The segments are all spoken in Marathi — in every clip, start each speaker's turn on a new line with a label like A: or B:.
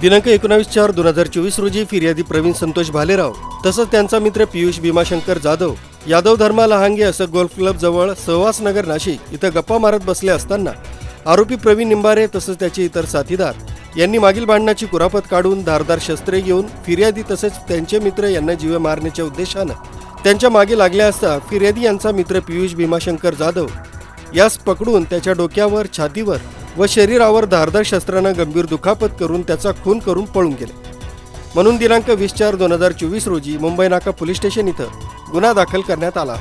A: दिनांक एकोणावीस चार दोन हजार चोवीस रोजी फिर्यादी प्रवीण संतोष भालेराव तसंच त्यांचा मित्र पियुष भीमाशंकर जाधव यादव धर्मा लहांगे असं गोल्फ क्लब जवळ सहवास नगर नाशिक इथं गप्पा मारत बसले असताना आरोपी प्रवीण निंबारे तसंच त्याचे इतर साथीदार यांनी मागील भांडणाची कुरापत काढून धारदार शस्त्रे घेऊन फिर्यादी तसेच त्यांचे मित्र यांना जीवे मारण्याच्या उद्देशानं त्यांच्या मागे लागले असता फिर्यादी यांचा मित्र पियुष भीमाशंकर जाधव यास पकडून त्याच्या डोक्यावर छातीवर व शरीरावर धारदार शस्त्रानं गंभीर दुखापत करून त्याचा खून करून पळून गेले. म्हणून दिनांक वीस चार दोन हजार चोवीस रोजी मुंबई नाका पोलीस स्टेशन इथं गुन्हा दाखल करण्यात आला.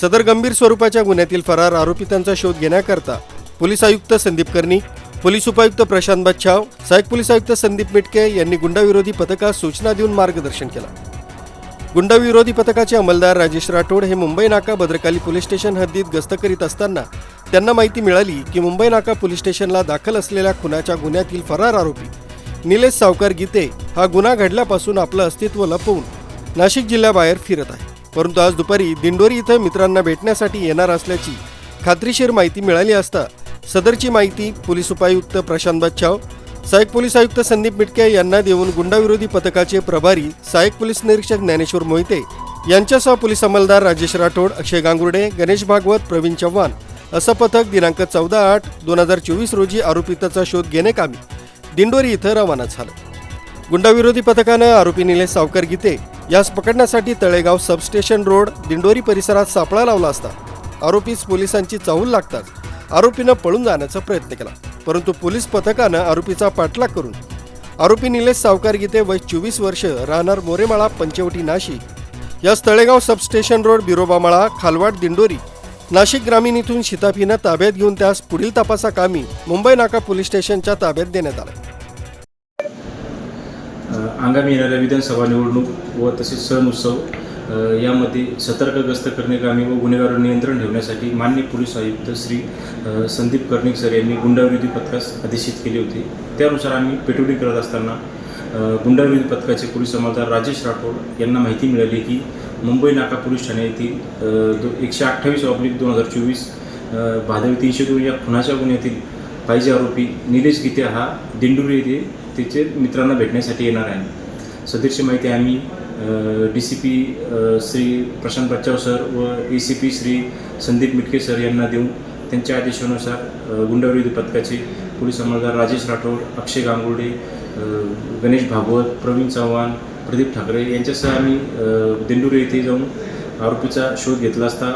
A: सदर गंभीर स्वरूपाच्या गुन्ह्यातील फरार आरोपितांचा शोध घेण्याकरता पोलीस आयुक्त संदीप कर्णिक पोलीस उपायुक्त प्रशांत बच्छाव सहाय्यक पोलीस आयुक्त संदीप मिटके यांनी गुंडाविरोधी पथकास सूचना देऊन मार्गदर्शन केलं. गुंडाविरोधी पथकाचे अंमलदार राजेश राठोड हे मुंबई नाका भद्रकाली पोलीस स्टेशन हद्दीत गस्त करीत असताना त्यांना माहिती मिळाली की मुंबई नाका पोलीस स्टेशनला दाखल असलेल्या खुनाच्या गुन्ह्यातील फरार आरोपी निलेश सावकार गीते हा गुन्हा घडल्यापासून आपलं अस्तित्व लपवून नाशिक जिल्ह्याबाहेर फिरत आहे. परंतु आज दुपारी दिंडोरी इथं मित्रांना भेटण्यासाठी येणार असल्याची खात्रीशीर माहिती मिळाली असता सदरची माहिती पोलीस उपायुक्त प्रशांत बच्छाव सहाय्यक पोलीस आयुक्त संदीप मिटके यांना देऊन गुंडाविरोधी पथकाचे प्रभारी सहाय्यक पोलीस निरीक्षक ज्ञानेश्वर मोहिते यांच्यासह पोलीस अंमलदार राजेश राठोड अक्षय गांगुर्डे गणेश भागवत प्रवीण चव्हाण असं पथक दिनांक चौदा आठ दोन हजार चोवीस रोजी आरोपिताचा शोध घेण्याकामी दिंडोरी इथं रवाना झालं. गुंडाविरोधी पथकानं आरोपी निलेश सावकर गीते यास पकडण्यासाठी तळेगाव सबस्टेशन रोड दिंडोरी परिसरात सापळा लावला असता. आरोपीस पोलिसांची चाहूल लागताच आरोपीनं पळून जाण्याचा प्रयत्न केला परंतु पोलीस पथकानं आरोपीचा पाठलाग करून आरोपी निलेश सावकार गीते वय चोवीस वर्ष राहणार मोरेमाळा पंचवटी नाशिक. यास तळेगाव सबस्टेशन रोड बिरोबामाळा खालवाड दिंडोरी नाशिक ग्रामीण इथून शिताफीनं ताब्यात घेऊन त्यास पुढील तपासाकामी मुंबई नाका पोलीस स्टेशनच्या ताब्यात देण्यात आलं.
B: आगामी येणाऱ्या विधानसभा निवडणूक व तसेच सण उत्सव यामध्ये सतर्क करणे कामी व गुन्हेगार नियंत्रण ठेवण्यासाठी मान्य पोलीस आयुक्त श्री संदीप कर्णिक सर यांनी गुंडाविरोधी पथकास आदेशित केले होते. त्यानुसार आम्ही पेट्रोलिंग करत असताना गुंडाविरोधी पथकाचे पोलीस अंमलदार राजेश राठोड यांना माहिती मिळाली की मुंबई नाका पोलीस ठाणे येथील दो एकशे अठ्ठावीस ऑब्लिक दोन हजार चोवीस भादवी तीनशे दोन या खुनाच्या गुन्ह्यातील पाहिजे आरोपी निलेश गीते हा दिंडुरी येथे त्याचे मित्रांना भेटण्यासाठी येणार आहे. सदरची माहिती आम्ही D C P Shri Prashant Bachhav sir व A C P Shri Sandeep Mitke sir यांना देऊन त्यांच्या आदेशानुसार अ, गुंडाविरोधी पथकाचे पोलीस अंमलदार राजेश राठोड अक्षय गांगुर्डे गणेश भागवत प्रवीण चव्हाण प्रदीप ठाकरे यांच्यासह आम्ही दिंडुरे येथे जाऊन आरोपीचा शोध घेतला असता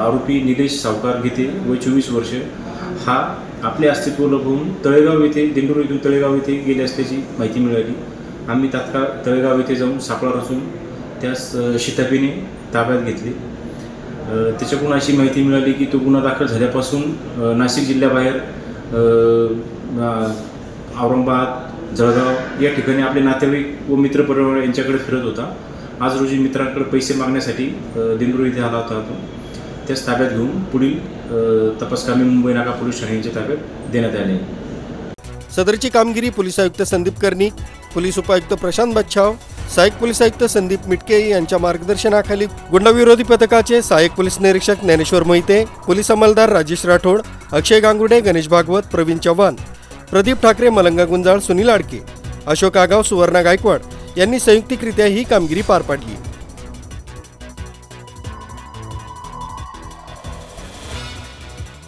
B: आरोपी निलेश सावकार घेते व चोवीस वर्ष. हा आपले अस्तित्व लपवून तळेगाव येथे दिंडोरी येथून तळेगाव येथे गेले असल्याची माहिती मिळाली. आम्ही तात्काळ तळेगाव येथे जाऊन सापळा रचून त्यास शितापीने ताब्यात घेतले. त्याच्याकडून अशी माहिती मिळाली की तो गुन्हा दाखल झाल्यापासून नाशिक जिल्ह्याबाहेर औरंगाबाद जळगाव या ठिकाणी आपले नातेवाईक व मित्रपरिवार यांच्याकडे फिरत होता. आज रोजी मित्रांकडे पैसे मागण्यासाठी देंगरू इथे आला होता तो त्याच ताब्यात घेऊन पुढील तपासकामी मुंबई नाका पोलीस ठाण्याच्या ताब्यात देण्यात आले.
A: सदरची कामगिरी पोलीस आयुक्त संदीप कर्णिक पोलीस उपायुक्त प्रशांत बच्छाव सहाय्यक पोलीस आयुक्त संदीप मिटके यांच्या मार्गदर्शनाखाली गुंडाविरोधी पथकाचे सहाय्यक पोलीस निरीक्षक ज्ञानेश्वर मोहिते पोलीस अंमलदार राजेश राठोड अक्षय गांगुडे गणेश भागवत प्रवीण चव्हाण. प्रदीप ठाकरे मलंगा गुंजाळ सुनील आडके अशोक आगाव सुवर्णा गायकवाड यांनी संयुक्तिकरित्या ही कामगिरी पार पाडली.